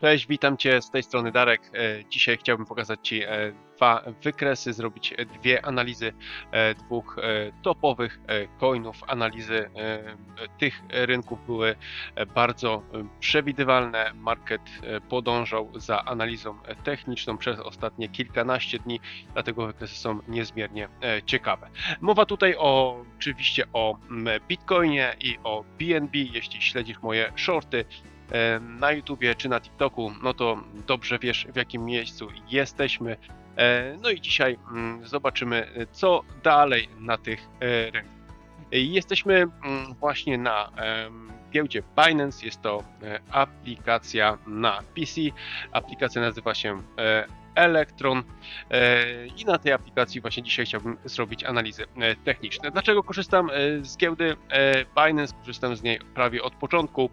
Cześć, witam Cię z tej strony Darek. E, Dzisiaj chciałbym pokazać Ci e, dwa wykresy, zrobić e, dwie analizy dwóch topowych coinów. Analizy tych rynków były bardzo przewidywalne. Market podążał za analizą techniczną przez ostatnie kilkanaście dni, dlatego wykresy są niezmiernie ciekawe. Mowa tutaj o, oczywiście o Bitcoinie i o BNB. Jeśli śledzisz moje shorty, na YouTubie czy na TikToku, no to dobrze wiesz w jakim miejscu jesteśmy. E, No i dzisiaj mm, zobaczymy, e, co dalej na tych e, rynkach. Jesteśmy mm, właśnie na giełdzie Binance. Jest to aplikacja na PC. Aplikacja nazywa się Electron i na tej aplikacji właśnie dzisiaj chciałbym zrobić analizy techniczne. Dlaczego korzystam z giełdy Binance? Korzystam z niej prawie od początku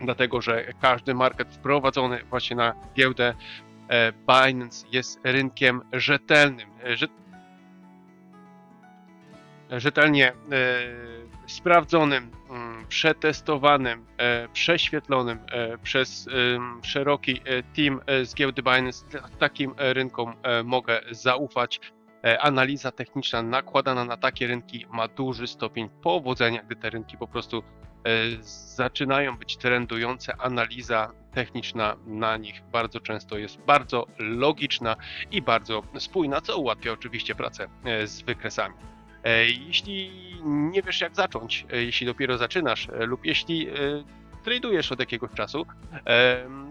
dlatego że każdy market wprowadzony właśnie na giełdę e, Binance jest rynkiem rzetelnym. e, Rze rzetelnie e, sprawdzonym, mm, przetestowanym, prześwietlonym przez szeroki team z giełdy Binance. Takim rynkom mogę zaufać. Analiza techniczna nakładana na takie rynki ma duży stopień powodzenia, gdy te rynki po prostu zaczynają być trendujące. Analiza techniczna na nich bardzo często jest bardzo logiczna i bardzo spójna, co ułatwia oczywiście pracę e, z wykresami. E, Jeśli nie wiesz jak zacząć, e, jeśli dopiero zaczynasz e, lub jeśli e, tradujesz od jakiegoś czasu,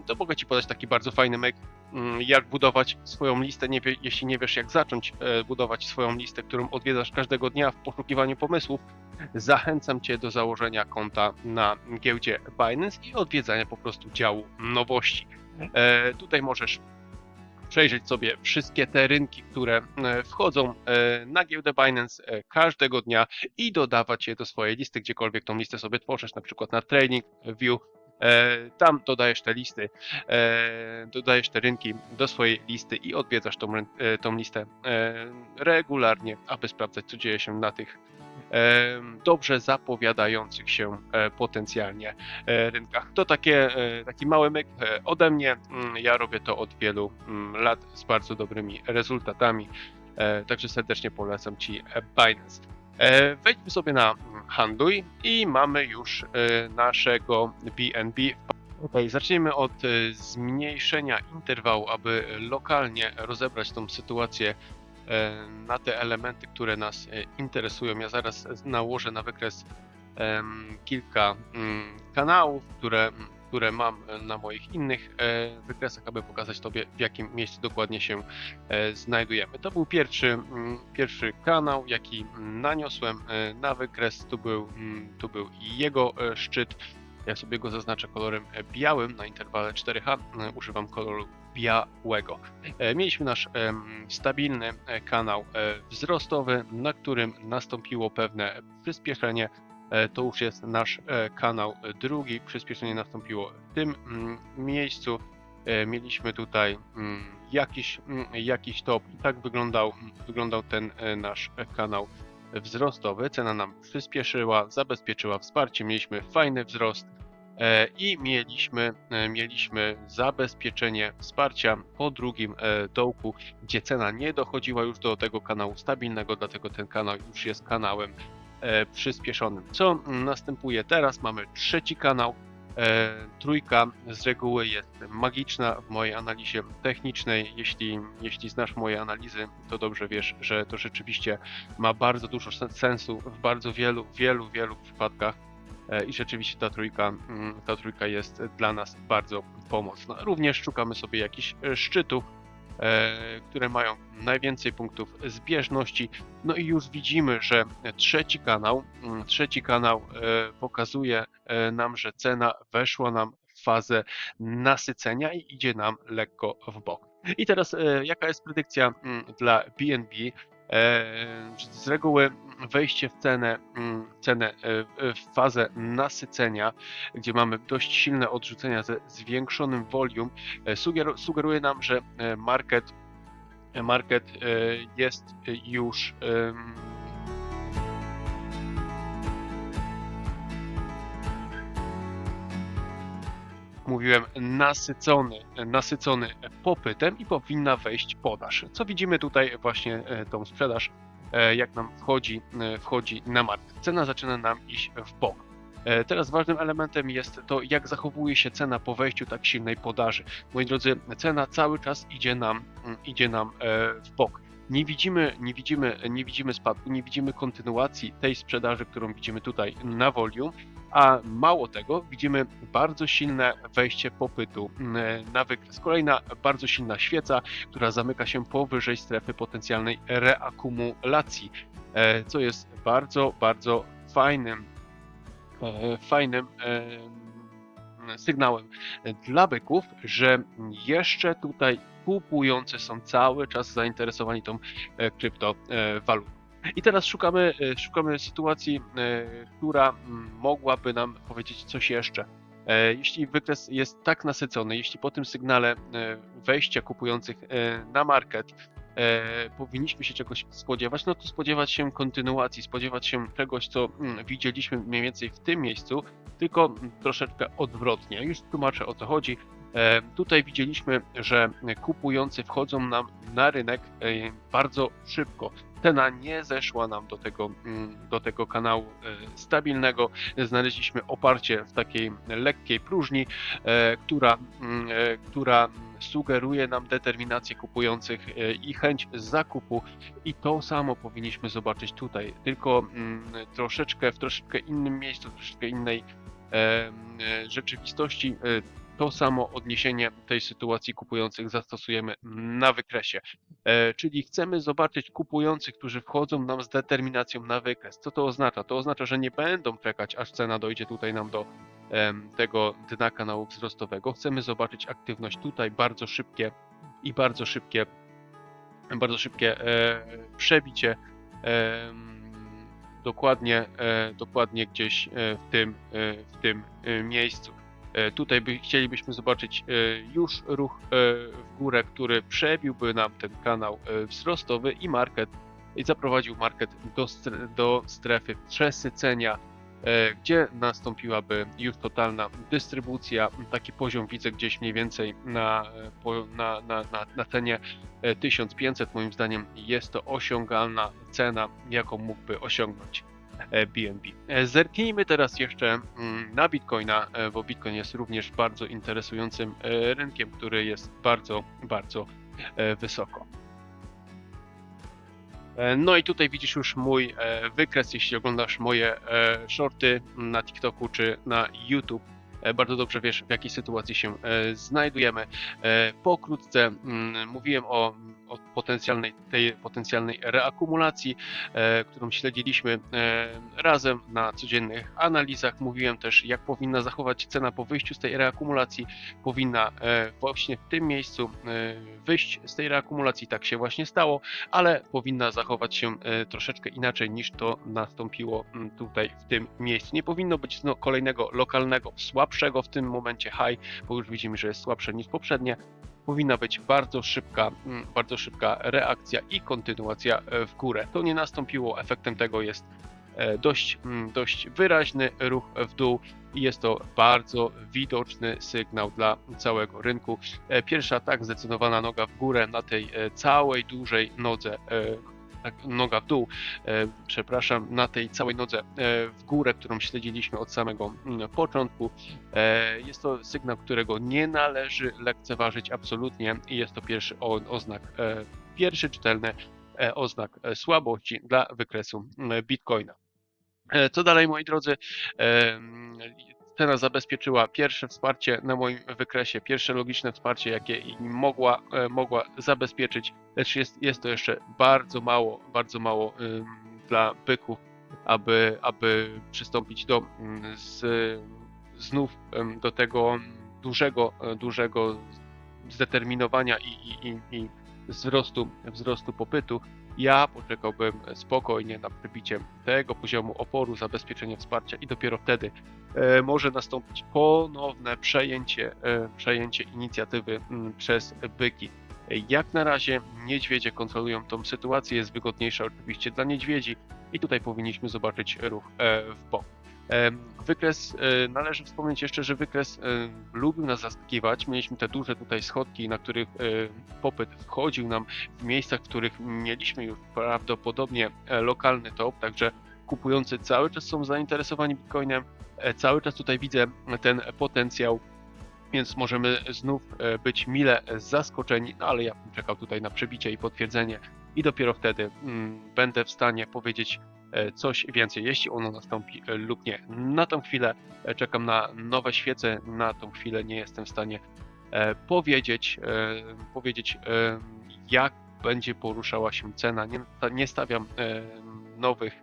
to mogę Ci podać taki bardzo fajny myk, mm, jak budować swoją listę, nie wie, jeśli nie wiesz jak zacząć e, budować swoją listę, którą odwiedzasz każdego dnia w poszukiwaniu pomysłów, zachęcam Cię do założenia konta na giełdzie Binance i odwiedzania po prostu działu nowości. E, tutaj możesz przejrzeć sobie wszystkie te rynki, które e, wchodzą e, na giełdę Binance e, każdego dnia i dodawać je do swojej listy, gdziekolwiek tą listę sobie tworzysz, na przykład na Trading View. Tam dodajesz te listy, dodajesz te rynki do swojej listy i odwiedzasz tą, tą listę regularnie, aby sprawdzać, co dzieje się na tych dobrze zapowiadających się e, potencjalnie e, rynkach. To takie, e, taki mały myk ode mnie. Mm, Ja robię to od wielu mm, lat z bardzo dobrymi rezultatami. Także serdecznie polecam Ci Binance. Wejdźmy sobie na mm, handluj i mamy już naszego BNB. Ok, zacznijmy od zmniejszenia interwału, aby lokalnie rozebrać tą sytuację na te elementy, które nas e, interesują. Ja zaraz nałożę na wykres kilka mm, kanałów, które, które mam na moich innych e, wykresach, aby pokazać Tobie, w jakim miejscu dokładnie się e, znajdujemy. To był pierwszy, mm, pierwszy kanał, jaki naniosłem e, na wykres. Tu był, mm, tu był jego e, szczyt. Ja sobie go zaznaczę kolorem e, białym na interwale 4H. e, Używam koloru białego. E, Mieliśmy nasz stabilny kanał wzrostowy, na którym nastąpiło pewne przyspieszenie. To już jest nasz kanał drugi. Przyspieszenie nastąpiło w tym mm, miejscu. Mieliśmy tutaj mm, jakiś, mm, jakiś top. I tak wyglądał, wyglądał ten nasz kanał wzrostowy. Cena nam przyspieszyła, zabezpieczyła wsparcie. Mieliśmy fajny wzrost. E, I mieliśmy, e, mieliśmy zabezpieczenie wsparcia po drugim e, dołku, gdzie cena nie dochodziła już do tego kanału stabilnego, dlatego ten kanał już jest kanałem przyspieszonym. Co następuje teraz? Mamy trzeci kanał. E, trójka z reguły jest magiczna w mojej analizie technicznej. Jeśli, jeśli znasz moje analizy, to dobrze wiesz, że to rzeczywiście ma bardzo dużo sen- sensu w bardzo wielu, wielu, wielu przypadkach. E, I rzeczywiście ta trójka, mm, ta trójka jest dla nas bardzo pomocna. Również szukamy sobie jakichś e, szczytów, które mają najwięcej punktów zbieżności. No i już widzimy, że trzeci kanał, mm, trzeci kanał e, pokazuje e, nam, że cena weszła nam w fazę nasycenia i idzie nam lekko w bok. I teraz e, jaka jest predykcja mm, dla BNB? E, Z reguły wejście w cenę, mm, cenę e, w fazę nasycenia, gdzie mamy dość silne odrzucenia ze zwiększonym volume, sugeru- sugeruje nam, że e, market, market jest już mówiłem, nasycony, nasycony popytem i powinna wejść podaż. Co widzimy tutaj właśnie e, tą sprzedaż, e, jak nam wchodzi, e, wchodzi na market. Cena zaczyna nam iść w bok. Teraz ważnym elementem jest to, jak zachowuje się cena po wejściu tak silnej podaży. Moi drodzy, cena cały czas idzie nam, mm, idzie nam w bok. Nie widzimy, nie, widzimy, nie widzimy spadku, nie widzimy kontynuacji tej sprzedaży, którą widzimy tutaj na volume, a mało tego, widzimy bardzo silne wejście popytu mm, na wykres. Kolejna bardzo silna świeca, która zamyka się powyżej strefy potencjalnej reakumulacji, e, co jest bardzo, bardzo fajnym, e, fajnym sygnałem dla byków, że jeszcze tutaj kupujący są cały czas zainteresowani tą e, kryptowalutą. I teraz szukamy, e, szukamy sytuacji, e, która mm, mogłaby nam powiedzieć coś jeszcze. E, Jeśli wykres jest tak nasycony, jeśli po tym sygnale wejścia kupujących na market powinniśmy się czegoś spodziewać, no to spodziewać się kontynuacji, spodziewać się czegoś, co mm, widzieliśmy mniej więcej w tym miejscu, tylko mm, troszeczkę odwrotnie. Już tłumaczę o co chodzi. Tutaj widzieliśmy, że kupujący wchodzą nam na rynek bardzo szybko. Cena nie zeszła nam do tego, mm, do tego kanału e, stabilnego. Znaleźliśmy oparcie w takiej lekkiej próżni, e, która, mm, e, która sugeruje nam determinację kupujących i chęć zakupu i to samo powinniśmy zobaczyć tutaj, tylko mm, troszeczkę w troszeczkę innym miejscu, troszeczkę innej rzeczywistości. To samo odniesienie tej sytuacji kupujących zastosujemy na wykresie. E, Czyli chcemy zobaczyć kupujących, którzy wchodzą nam z determinacją na wykres. Co to oznacza? To oznacza, że nie będą czekać, aż cena dojdzie tutaj nam do tego dna kanału wzrostowego. Chcemy zobaczyć aktywność tutaj, bardzo szybkie i bardzo szybkie, bardzo szybkie e, przebicie. dokładnie, e, dokładnie gdzieś w tym, w tym miejscu. E, Tutaj by, chcielibyśmy zobaczyć e, już ruch e, w górę, który przebiłby nam ten kanał wzrostowy i market i zaprowadził market do, do strefy przesycenia, gdzie nastąpiłaby już totalna dystrybucja. Taki poziom widzę gdzieś mniej więcej na, na, na, na, na cenie e, 1500. Moim zdaniem jest to osiągalna cena, jaką mógłby osiągnąć BNB. E, Zerknijmy teraz jeszcze mm, na Bitcoina, e, bo Bitcoin jest również bardzo interesującym e, rynkiem, który jest bardzo, bardzo e, wysoko. E, No i tutaj widzisz już mój e, wykres, jeśli oglądasz moje e, shorty na TikToku czy na YouTube. E, Bardzo dobrze wiesz, w jakiej sytuacji się e, znajdujemy. E, Pokrótce mm, mówiłem o, o potencjalnej, tej potencjalnej reakumulacji, którą śledziliśmy razem na codziennych analizach. Mówiłem też, jak powinna zachować cena po wyjściu z tej reakumulacji. Powinna właśnie w tym miejscu wyjść z tej reakumulacji. Tak się właśnie stało ale powinna zachować się troszeczkę inaczej niż to nastąpiło mm, tutaj w tym miejscu. Nie powinno być no, kolejnego lokalnego, słabszego w tym momencie high, bo już widzimy, że jest słabsze niż poprzednie. Powinna być bardzo szybka, mm, bardzo szybka reakcja i kontynuacja e, w górę. To nie nastąpiło, efektem tego jest e, dość, mm, dość wyraźny ruch w dół i jest to bardzo widoczny sygnał dla całego rynku. E, Pierwsza tak zdecydowana noga w górę na tej całej dużej nodze, tak, noga w dół, e, przepraszam, na tej całej nodze e, w górę, którą śledziliśmy od samego mm, początku. E, Jest to sygnał, którego nie należy lekceważyć absolutnie i jest to pierwszy oznak, pierwszy czytelny oznak słabości dla wykresu m, Bitcoina. Co dalej, moi drodzy? Cena zabezpieczyła pierwsze wsparcie na moim wykresie, pierwsze logiczne wsparcie, jakie mogła, e, mogła zabezpieczyć, lecz jest, jest to jeszcze bardzo mało, bardzo mało ym, dla byków, aby, aby przystąpić do mm, z, znów do tego dużego, e, dużego zdeterminowania i, i, i, i wzrostu, wzrostu popytu. Ja poczekałbym spokojnie na przebicie tego poziomu oporu, zabezpieczenia wsparcia i dopiero wtedy e, może nastąpić ponowne przejęcie, e, przejęcie inicjatywy m, przez byki. Jak na razie niedźwiedzie kontrolują tą sytuację, jest wygodniejsza oczywiście dla niedźwiedzi i tutaj powinniśmy zobaczyć ruch e, w bok. Wykres, e, należy wspomnieć jeszcze, że wykres e, lubił nas zaskakiwać. Mieliśmy te duże tutaj schodki, na których e, popyt wchodził nam w miejscach, w których mieliśmy już prawdopodobnie lokalny top, także kupujący cały czas są zainteresowani Bitcoinem. Cały czas tutaj widzę ten potencjał, więc możemy znów być mile zaskoczeni, no ale ja bym czekał tutaj na przebicie i potwierdzenie i dopiero wtedy mm, będę w stanie powiedzieć coś więcej, jeśli ono nastąpi e, lub nie. Na tą chwilę e, czekam na nowe świece, na tą chwilę nie jestem w stanie e, powiedzieć, e, powiedzieć e, jak będzie poruszała się cena. Nie, nie stawiam e, nowych,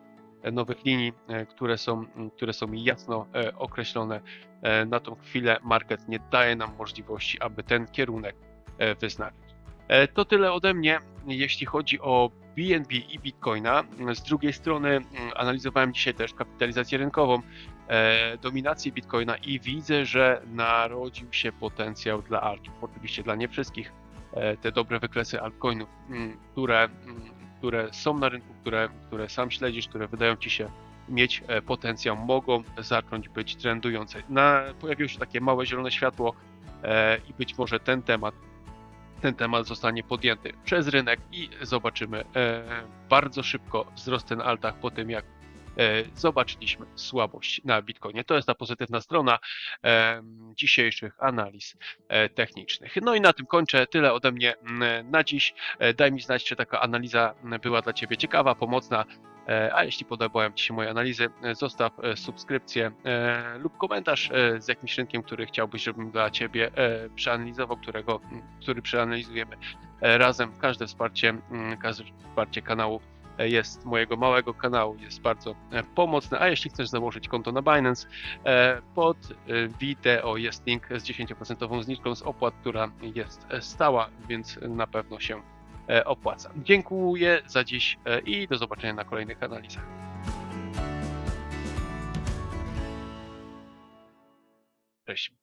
e, nowych linii, e, które są, które są jasno e, określone. E, Na tą chwilę market nie daje nam możliwości, aby ten kierunek e, wyznaczyć. E, To tyle ode mnie, jeśli chodzi o BNB i Bitcoina. Z drugiej strony mm, analizowałem dzisiaj też kapitalizację rynkową, e, dominację Bitcoina i widzę, że narodził się potencjał dla altów. Oczywiście dla nie wszystkich. E, Te dobre wykresy altcoinów, mm, które, mm, które są na rynku, które, które sam śledzisz, które wydają ci się mieć potencjał, mogą zacząć być trendujące. Na, pojawiło się takie małe zielone światło i być może ten temat ten temat zostanie podjęty przez rynek i zobaczymy e, bardzo szybko wzrost ten altach po tym, jak e, zobaczyliśmy słabość na Bitcoinie. To jest ta pozytywna strona e, dzisiejszych analiz technicznych. No i na tym kończę. Tyle ode mnie na dziś. Daj mi znać, czy taka analiza była dla Ciebie ciekawa, pomocna. E, A jeśli podobają Ci się moje analizy, e, zostaw e, subskrypcję lub komentarz z jakimś rynkiem, który chciałbyś, żebym dla Ciebie przeanalizował, którego, który przeanalizujemy razem. Każde wsparcie, każde wsparcie kanału jest mojego małego kanału, jest bardzo pomocne. A jeśli chcesz założyć konto na Binance, pod wideo jest link z 10% zniżką z opłat, która jest stała, więc na pewno się opłaca. Dziękuję za dziś e, i do zobaczenia na kolejnych analizach. Cześć.